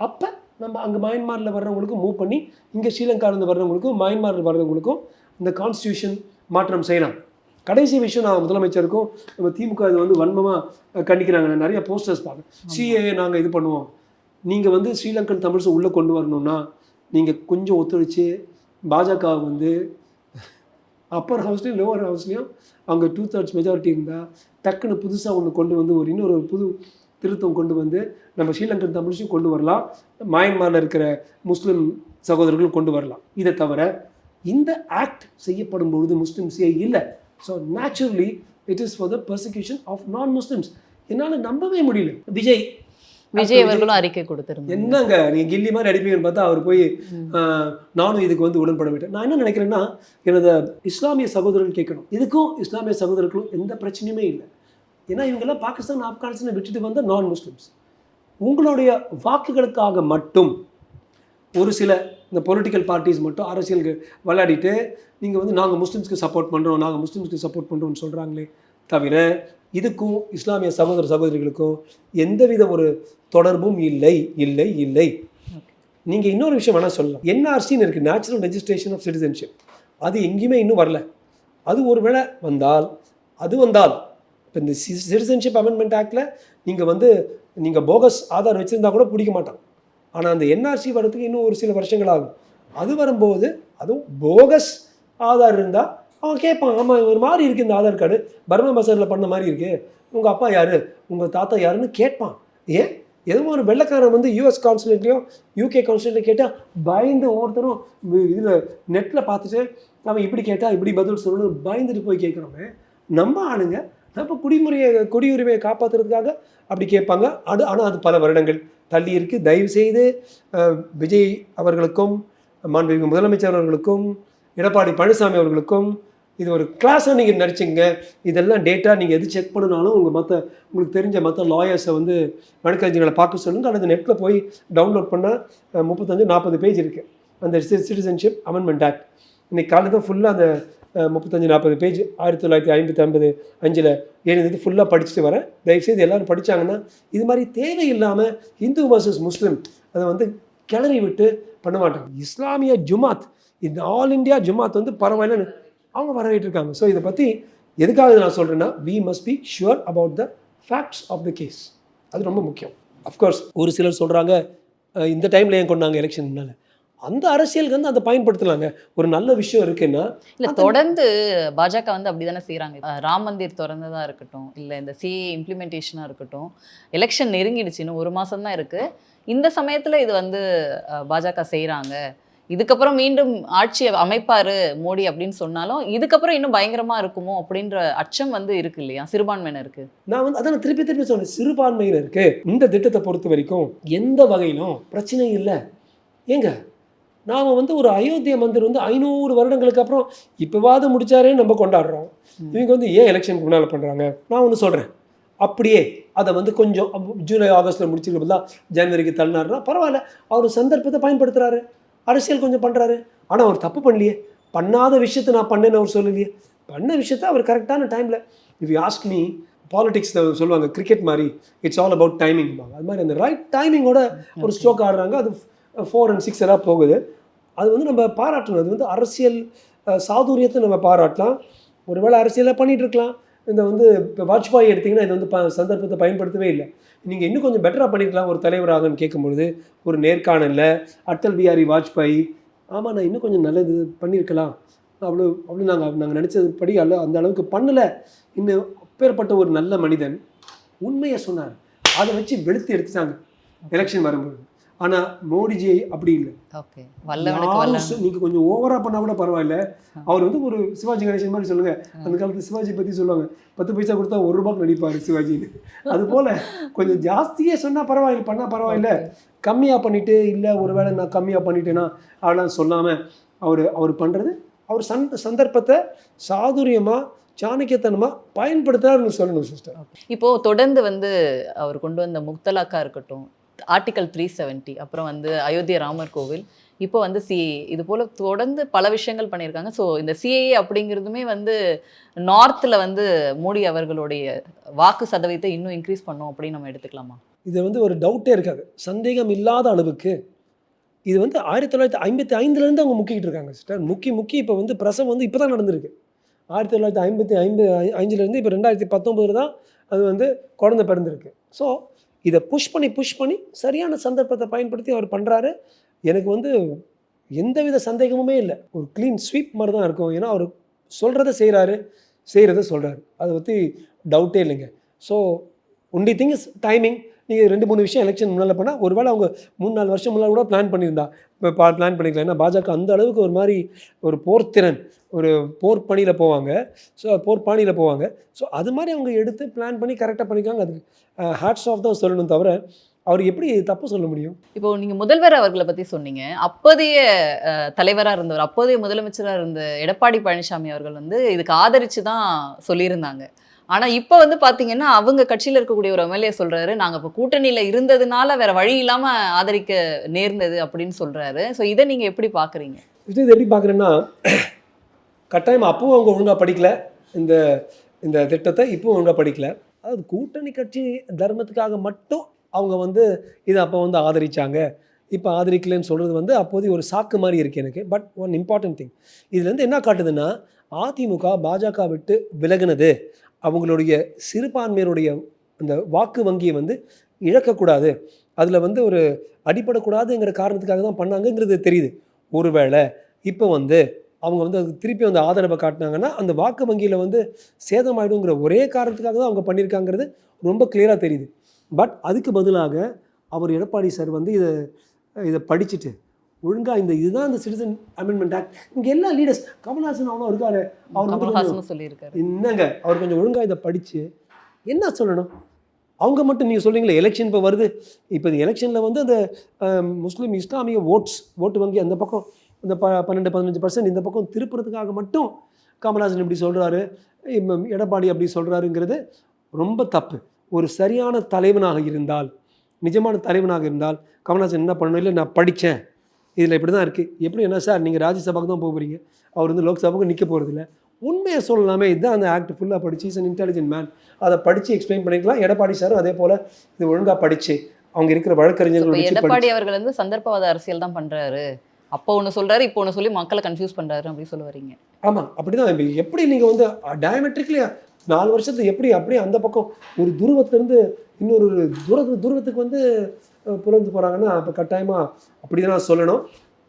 Speaker 1: அப்போ நம்ம அங்கே மயன்மாரில் வர்றவங்களுக்கும் மூவ் பண்ணி இங்கே ஸ்ரீலங்காவிலேருந்து வர்றவங்களுக்கும் மயன்மாரில் வர்றவங்களுக்கும் இந்த கான்ஸ்டியூஷன் மாற்றம் செய்யலாம். கடைசி விஷயம் நான் முதலமைச்சருக்கும் நம்ம திமுக இது வந்து வன்மமாக கண்டிக்கிறாங்க. நான் நிறைய போஸ்டர்ஸ் பார்க்கேன் சிஏஏ நாங்கள் இது பண்ணுவோம். நீங்கள் வந்து ஸ்ரீலங்கன் தமிழ்ஸை உள்ளே கொண்டு வரணும்னா நீங்கள் கொஞ்சம் ஒத்துழைச்சு பாஜக வந்து அப்பர் ஹவுஸ்லேயும் லோவர் ஹவுஸ்லேயும் அங்கே டூ தேர்ட்ஸ் மெஜாரிட்டி இருந்தால் டக்குன்னு புதுசாக ஒன்று கொண்டு வந்து ஒரு இன்னொரு புது திருத்தம் கொண்டு வந்து நம்ம ஸ்ரீலங்கன் தமிழ்ஸையும் கொண்டு வரலாம். மயன்மாரில் இருக்கிற முஸ்லீம் சகோதரர்களும் கொண்டு வரலாம். இதை தவிர இந்த ஆக்ட் செய்யப்படும் பொழுது முஸ்லிம்ஸே இல்லை. So naturally it is for the persecution of non Muslims என்னால் நம்பவே முடியல. விஜய்
Speaker 2: விஜய் அவர்களும் அறிக்கை கொடுத்திருந்தாங்க.
Speaker 1: என்னங்க நீங்க கில்லி மாதிரி அடிப்பீங்கன்னு பார்த்தா அவர் போய் நானும் இதுக்கு வந்து உடன்பட மாட்டேன் நான் என்ன நினைக்கிறேன்னா எனது இஸ்லாமிய சகோதரர்கள் கேட்கணும். இதுக்கும் இஸ்லாமிய சகோதரர்களும் எந்த பிரச்சனையுமே இல்லை. ஏன்னா இவங்கெல்லாம் பாகிஸ்தான் ஆப்கானிஸ்தானை விட்டுட்டு வந்த நான் முஸ்லிம்ஸ் உங்களுடைய வாக்குகளுக்காக மட்டும் ஒரு சில இந்த பொலிட்டிக்கல் பார்ட்டிஸ் மட்டும் அரசியலுக்கு விளையாடிட்டு நீங்கள் வந்து நாங்கள் முஸ்லிம்ஸ்க்கு சப்போர்ட் பண்ணுறோம் நாங்கள் முஸ்லிம்ஸ்க்கு சப்போர்ட் பண்ணுறோம்னு சொல்கிறாங்களே தவிர இதுக்கும் இஸ்லாமிய சகோதர சகோதரிகளுக்கும் எந்தவித ஒரு தொடர்பும் இல்லை இல்லை இல்லை. நீங்கள் இன்னொரு விஷயம் வேணால் சொல்லலாம். என்ஆர்சின்னு இருக்குது நேச்சுரல் ரெஜிஸ்ட்ரேஷன் ஆஃப் சிட்டிசன்ஷிப் அது எங்கேயுமே இன்னும் வரல. அது ஒருவேளை வந்தால் அது வந்தால் இப்போ இந்த சிட்டிசன்ஷிப் அமெண்ட்மெண்ட் ஆக்டில் நீங்கள் வந்து நீங்கள் போகஸ் ஆதார் வச்சுருந்தா கூட பிடிக்க மாட்டான். ஆனால் அந்த என்ஆர்சி வரதுக்கு இன்னும் ஒரு சில வருஷங்கள் ஆகும். அது வரும்போது அதுவும் போகஸ் ஆதார் இருந்தால் அவன் கேட்பான். ஆமாம் ஒரு மாதிரி இருக்குது இந்த ஆதார் கார்டு. பர்மா மசாரில் பண்ண மாதிரி இருக்குது உங்கள் அப்பா யார்? உங்கள் தாத்தா யாருன்னு கேட்பான். ஏன்? எதுவும் ஒரு வெள்ளைக்காரன் வந்து யூஎஸ் கான்சுலேட்லேயும் யூகே கான்சுலேட்லையும் கேட்டால் பயந்து ஒவ்வொருத்தரும் இதில் நெட்டில் பார்த்துட்டு அவன் இப்படி கேட்டால் இப்படி பதில் சொல்லணும் பயந்துட்டு போய் கேட்குறோமே. நம்ம ஆளுங்க நம்ம குடிமுறையை குடியுரிமையை காப்பாற்றுறதுக்காக அப்படி கேட்பாங்க. அது ஆனால் அது பல வருடங்கள் தள்ளி இருக்குது தயவு செய்து விஜய் அவர்களுக்கும் மாண்புமிகு முதலமைச்சர் அவர்களுக்கும் எடப்பாடி பழனிசாமி அவர்களுக்கும் இது ஒரு கிளாஸாக நீங்கள் நடிச்சிங்க இதெல்லாம் டேட்டா நீங்கள் எது செக் பண்ணனாலும் உங்கள் மற்ற உங்களுக்கு தெரிஞ்ச மற்ற லாயர்ஸை வந்து வழக்கறிஞர்களை பார்க்க சொல்லுங்கள் அல்லது நெட்டில் போய் டவுன்லோட் பண்ணால் முப்பத்தஞ்சு நாற்பது பேஜ் இருக்குது அந்த சிட்டிசன்ஷிப் அமெண்ட்மெண்ட் ஆக்ட் இன்றைக்கி காலையில் தான் ஃபுல்லாக அந்த முப்பத்தஞ்சு நாற்பது பேஜ் ஆயிரத்தி தொள்ளாயிரத்தி ஐம்பத்தி ஐம்பது அஞ்சில் எழுந்தது ஃபுல்லாக படிச்சுட்டு வரேன் தயவுசெய்து எல்லோரும் படிச்சாங்கன்னா இது மாதிரி தேவையில்லாமல் இந்து வர்சஸ் முஸ்லீம் அதை வந்து கிளறி விட்டு பண்ண மாட்டாங்க. இஸ்லாமிய ஜுமாத் இந்த ஆல் இந்தியா ஜுமாத் வந்து பரவாயில்லன்னு அவங்க வரவேற்று இருக்காங்க ஸோ இதை பற்றி எதுக்காக நான் சொல்கிறேன்னா we must be sure about the facts of the case அது ரொம்ப முக்கியம். அஃப்கோர்ஸ் ஒரு சிலர் சொல்கிறாங்க இந்த டைமில் ஏன் கொண்டாங்க எலெக்ஷன்னால அந்த அரசியலுக்கு வந்து அதை பயன்படுத்தலாங்க. ஒரு நல்ல விஷயம் இருக்குன்னா
Speaker 2: இல்ல தொடர்ந்து பாஜக வந்து அப்படிதானே செய்றாங்க. அஹ் ராம் மந்திர் திறந்ததா இருக்கட்டும் இல்ல இந்த சிஏ இம்ப்ளிமெண்டேஷனா இருக்கட்டும் எலெக்ஷன் நெருங்கிடுச்சு இன்னும் ஒரு மாசம் தான் இருக்கு. இந்த சமயத்துல இது வந்து பாஜக செய்றாங்க. இதுக்கப்புறம் மீண்டும் ஆட்சி அமைப்பாரு மோடி அப்படின்னு சொன்னாலும் இதுக்கப்புறம் இன்னும் பயங்கரமா இருக்குமோ அப்படின்ற அச்சம் வந்து இருக்கு இல்லையா? சிறுபான்மையினருக்கு.
Speaker 1: நான் வந்து அதான் திருப்பி திருப்பி சொன்னேன். சிறுபான்மையினருக்கு இந்த திட்டத்தை பொறுத்த வரைக்கும் எந்த வகையிலும் பிரச்சனை இல்லை. ஏங்க? நாம் வந்து ஒரு அயோத்திய மந்திர் வந்து ஐநூறு வருடங்களுக்கு அப்புறம் இப்போவாது முடிச்சாரே நம்ம கொண்டாடுறோம். இவங்க வந்து ஏன் எலெக்ஷனுக்கு முன்னால் பண்ணுறாங்க நான் ஒன்று சொல்கிறேன் அப்படியே அதை வந்து கொஞ்சம் ஜூலை ஆகஸ்ட்டில் முடிச்சிருக்க ஜனவரிக்கு தள்ளினாருன்னா பரவாயில்ல. அவர் சந்தர்ப்பத்தை பயன்படுத்துகிறாரு அரசியல் கொஞ்சம் பண்ணுறாரு ஆனால் அவர் தப்பு பண்ணலையே. பண்ணாத விஷயத்தை நான் பண்ணேன்னு அவர் சொல்லலையே. பண்ண விஷயத்த அவர் கரெக்டான டைமில் if you ask me politics சொல்லுவாங்க கிரிக்கெட் மாதிரி இட்ஸ் ஆல் அபவுட் டைமிங் அது மாதிரி அந்த ரைட் டைமிங்கோட ஒரு ஸ்ட்ரோக் ஆடுறாங்க. அது ஃபோர் அண்ட் சிக்ஸ் எல்லாம் போகுது. அது வந்து நம்ம பாராட்டணும். அது வந்து அரசியல் சாதுரியத்தை நம்ம பாராட்டலாம். ஒருவேளை அரசியலாக பண்ணிட்டு இருக்கலாம். இந்த வந்து இப்போ வாஜ்பாய் எடுத்திங்கன்னா இது வந்து ப சந்தர்ப்பத்தை பயன்படுத்தவே இல்லை. நீங்கள் இன்னும் கொஞ்சம் பெட்டராக பண்ணிக்கலாம் ஒரு தலைவராகன்னு கேட்கும்பொழுது ஒரு நேர்காணலில் அட்டல் பிஹாரி வாஜ்பாய் ஆமாம் நான் இன்னும் கொஞ்சம் நல்லது பண்ணியிருக்கலாம் அவ்வளோ அவ்வளோ நாங்கள் நாங்கள் நினச்சது படி அல்ல அந்த அளவுக்கு பண்ணலை. இன்னும் அப்பேற்பட்ட ஒரு நல்ல மனிதன் உண்மையை சொன்னார். அதை வச்சு வெளுத்து எடுத்துட்டாங்க. எலெக்ஷன் வரும்போது ஆனா மோடிஜி அப்படி இல்லை.
Speaker 2: ஓகே. வல்லவனுக்கு
Speaker 1: யாரும்
Speaker 2: வல்லவன்
Speaker 1: சொ- நீங்க கொஞ்சம் ஓவரா பண்ணா கூட பரவாயில்ல. அவர் வந்து ஒரு சிவாஜி கணேசன் மாதிரி சொல்லுங்க. அந்த காலத்து சிவாஜி பத்தி சொல்லுவாங்க. பத்து பைசா கொடுத்தா ஒரு ரூபாய்க்கு நடிப்பாரு சிவாஜின்னு. அது போல கொஞ்சம் ஜாஸ்தியே சொன்னா பரவாயில்ல பண்ணா பரவாயில்ல. கம்மியா பண்ணிட்டு இல்ல ஒருவேளை நான் கம்மியா பண்ணிட்டேனா? அதெல்லாம் சொல்லாம அவர் அவர் பண்றது அவர் சந்த சந்தர்ப்பத்தை சாதுரியமா சாணக்கியத்தனமா பயன்படுத்துறாருன்னு சொல்லணும் சிஸ்டர்
Speaker 2: இப்போ தொடர்ந்து வந்து அவர் கொண்டு வந்த முக்தலாக்கா இருக்கட்டும் ஆர்டிகல் த்ரீ செவன்ட்டி அப்புறம் வந்து அயோத்தியா ராமர் கோவில். இப்போ வந்து சிஏ இது போல் தொடர்ந்து பல விஷயங்கள் பண்ணியிருக்காங்க. ஸோ இந்த சிஏஏ அப்படிங்கிறதுமே வந்து நார்த்தில் வந்து மோடி அவர்களுடைய வாக்கு சதவீதத்தை இன்னும் இன்க்ரீஸ் பண்ணோம் அப்படின்னு நம்ம எடுத்துக்கலாமா?
Speaker 1: இது வந்து ஒரு டவுட்டே இருக்காது. சந்தேகம் இல்லாத அளவுக்கு இது வந்து ஆயிரத்தி தொள்ளாயிரத்தி ஐம்பத்தி ஐந்துலேருந்து அவங்க முக்கிக்கிட்டு இருக்காங்க சிஸ்டர் முக்கி முக்கி இப்போ வந்து பிரசவம் வந்து இப்போ தான் நடந்திருக்கு. ஆயிரத்தி தொள்ளாயிரத்தி ஐம்பத்தி ஐம்பது ஐந்துலேருந்து இப்போ ரெண்டாயிரத்தி பத்தொம்பது தான் அது வந்து குழந்தை பிறந்திருக்கு. ஸோ இதை புஷ் பண்ணி புஷ் பண்ணி சரியான சந்தர்ப்பத்தை பயன்படுத்தி அவர் பண்ணுறாரு எனக்கு வந்து எந்தவித சந்தேகமுமே இல்லை. ஒரு க்ளீன் ஸ்வீப் மாதிரி தான் இருக்கும். ஏன்னா அவர் சொல்கிறத செய்கிறாரு செய்கிறத சொல்கிறாரு அதை பற்றி டவுட்டே இல்லைங்க. So only thing is timing நீங்கள் ரெண்டு மூணு விஷயம் எலெக்ஷன் முன்னால் பண்ணால் ஒருவேளை அவங்க மூணு நாலு வருஷம் முன்னால் கூட பிளான் பண்ணியிருந்தா. இப்போ பிளான் பண்ணிக்கலாம். ஏன்னா பாஜக அந்த அளவுக்கு ஒரு மாதிரி ஒரு போர்த்திறன் ஒரு போர் பணியில் போவாங்க. ஸோ போர் பாணியில் போவாங்க. ஸோ அது மாதிரி அவங்க எடுத்து பிளான் பண்ணி கரெக்டாக பண்ணிக்காங்க அதுக்கு ஹேட்ஸ் ஆஃப் தான் சொல்லணும் தவிர அவர் எப்படி தப்பு சொல்ல முடியும்?
Speaker 2: இப்போ நீங்க முதல்வர் அவர்களை பத்தி சொன்னீங்க. அப்போதைய தலைவராக இருந்தவர் அப்போதைய முதலமைச்சராக இருந்த எடப்பாடி பழனிசாமி அவர்கள் வந்து இதுக்கு ஆதரிச்சு தான் சொல்லியிருந்தாங்க. ஆனா இப்போ வந்து பாத்தீங்கன்னா அவங்க கட்சியில இருக்கக்கூடிய ஒரு எம்எல்ஏ சொல்றாரு நாங்க இப்போ கூட்டணியில இருந்ததுனால வேற வழி இல்லாம ஆதரிக்க நேர்ந்தது அப்படின்னு சொல்றாரு. ஸோ இதை நீங்க எப்படி பாக்குறீங்க?
Speaker 1: இது எப்படி பார்க்குறேன்னா கட்டாயம் அப்பவும் அவங்க ஒழுங்காக படிக்கல. இந்த இந்த திட்டத்தை இப்பவும் ஒழுங்காக படிக்கல. அதாவது கூட்டணி கட்சி தர்மத்துக்காக மட்டும் அவங்க வந்து இதை அப்போ வந்து ஆதரிச்சாங்க. இப்போ ஆதரிக்கலைன்னு சொல்கிறது வந்து அப்போதைய ஒரு சாக்கு மாதிரி இருக்குது எனக்கு. பட் ஒன் இம்பார்ட்டன்ட் திங் இதுலேருந்து என்ன காட்டுதுன்னா அதிமுக பாஜக விட்டு விலகுனது. அவங்களுடைய சிறுபான்மையினுடைய அந்த வாக்கு வங்கியை வந்து இழக்கக்கூடாது. அதில் வந்து ஒரு அடிபடக்கூடாதுங்கிற காரணத்துக்காக தான் பண்ணாங்கங்கிறது தெரியுது. ஒருவேளை இப்போ வந்து அவங்க வந்து அதுக்கு திருப்பி வந்து ஆதரவை காட்டினாங்கன்னா அந்த வாக்கு வங்கியில் வந்து சேதமாயிடுங்கிற ஒரே காரணத்துக்காக தான் அவங்க பண்ணியிருக்காங்கிறது ரொம்ப கிளியராக தெரியுது. பட் அதுக்கு பதிலாக அவர் எடப்பாடி சார் வந்து இதை இதை படிச்சுட்டு ஒழுங்காக இந்த இதுதான் இந்த சிட்டிசன் அமெண்ட்மெண்ட் ஆக்ட் இங்கே எல்லா லீடர்ஸ் கமல்ஹாசன் அவ்வளோ இருக்காரு. அவர்
Speaker 2: சொல்லியிருக்காரு.
Speaker 1: என்னங்க? அவர் கொஞ்சம் ஒழுங்காக இதை படித்து என்ன சொல்லணும்? அவங்க மட்டும் நீங்கள் சொல்றீங்களே எலெக்ஷன் இப்போ வருது. இப்போ இந்த எலெக்ஷனில் வந்து அந்த முஸ்லீம் இஸ்லாமிய ஓட்ஸ் ஓட்டு வங்கி அந்த பக்கம் இந்த ப பன்னெண்டு பதினஞ்சு பர்சன்ட் இந்த பக்கம் திருப்புறதுக்காக மட்டும் கமல்ஹாசன் இப்படி சொல்கிறாரு எடப்பாடி அப்படி சொல்கிறாருங்கிறது ரொம்ப தப்பு. ஒரு சரியான தலைவனாக இருந்தால் நிஜமான தலைவனாக இருந்தால் கமல்ஹாசன் என்ன பண்ணணும்? இல்லை நான் படித்தேன் இதில் இப்படி தான் இருக்குது எப்படி என்ன சார் நீங்கள் ராஜ்யசபாக்கு தான் போக போகிறீங்க அவர் வந்து லோக்சபாவுக்கு நிற்க போகிறதில்ல உண்மையை சொல்லலாமே இதுதான் அந்த ஆக்ட் ஃபுல்லாக படிச்சு இஸ் அன் இன்டெலிஜென்ட் மேன் அதை படித்து எக்ஸ்பிளைன் பண்ணிக்கலாம். எடப்பாடி சாரும் அதே போல் இது ஒழுங்காக படித்து அவங்க இருக்கிற வழக்கறிஞர்கள்
Speaker 2: எடப்பாடி அவர்கள் வந்து சந்தர்ப்பவாத அரசியல் தான் பண்றாரு. அப்போ ஒண்ணு சொல்றாரு இப்போ ஒண்ணு சொல்லி மக்களை கன்ஃபியூஸ் பண்றாரு அப்படி சொல்ல வரீங்க.
Speaker 1: ஆமாம் அப்படி தான் எப்படி நீங்கள் வந்து டயமெட்ரிக்லி நாலு வருஷத்துக்கு எப்படி அப்படியே அந்த பக்கம் ஒரு துருவத்திலேருந்து இன்னொரு துர துருவத்துக்கு வந்து புலந்து போகிறாங்கன்னா அப்போ கட்டாயமாக அப்படி தான் சொல்லணும்.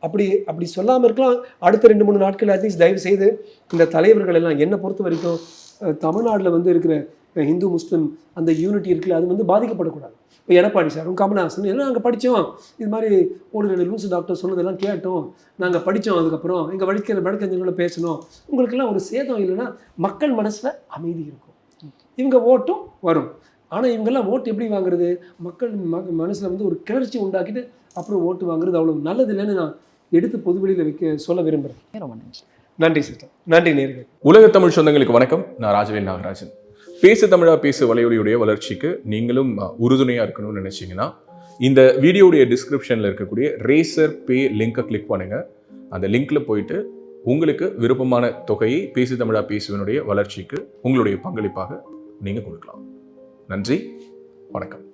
Speaker 1: அப்படி அப்படி சொல்லாமல் இருக்கலாம். அடுத்த ரெண்டு மூணு நாட்கள் அட்லீஸ்ட் தயவு செய்து இந்த தலைவர்கள் எல்லாம் என்னை பொறுத்த வரைக்கும் தமிழ்நாட்டில் வந்து இருக்கிற ஹிந்து முஸ்லீம் அந்த யூனிட்டி இருக்குல்ல அது வந்து பாதிக்கப்படக்கூடாது. இப்போ எடப்பாடி சாரும் கமல்ஹாசன் எல்லாம் நாங்கள் படித்தோம் இது மாதிரி ஒரு ரெண்டு லூசு டாக்டர் சொன்னதெல்லாம் கேட்டோம். நாங்கள் படித்தோம் அதுக்கப்புறம். எங்கள் வழிக்கிற வழக்கறிஞர்களோட பேசணும். உங்களுக்கெல்லாம் ஒரு சேதம் இல்லைன்னா மக்கள் மனசில் அமைதி இருக்கும். இவங்க ஓட்டும் வரும். ஆனால் இவங்கெல்லாம் ஓட்டு எப்படி வாங்குறது? மக்கள் ம மனசில் வந்து ஒரு கிளர்ச்சி உண்டாக்கிட்டு அப்புறம் ஓட்டு வாங்குறது அவ்வளோ நல்லது இல்லைன்னு நான் எடுத்து பொதுவெளியில் வைக்க சொல்ல விரும்புகிறேன்
Speaker 2: ரொம்ப நன்றி.
Speaker 1: நன்றி சிஸ்டர். நன்றி நேர்கள்
Speaker 3: உலக தமிழ் சொந்தங்களுக்கு வணக்கம். நான் ராஜவேல் நாகராஜன். பேசு தமிழா பேசு வலையொலியுடைய வளர்ச்சிக்கு நீங்களும் அஹ், உறுதுணையா இருக்கணும்னு நினைச்சீங்கன்னா இந்த வீடியோடைய டிஸ்கிரிப்ஷன்ல இருக்கக்கூடிய ரேசர் பே லிங்கை கிளிக் பண்ணுங்க. அந்த லிங்க்ல போயிட்டு உங்களுக்கு விருப்பமான தொகையை பேசு தமிழா பேசுவனுடைய வளர்ச்சிக்கு உங்களுடைய பங்களிப்பாக நீங்க கொடுக்கலாம். நன்றி வணக்கம்.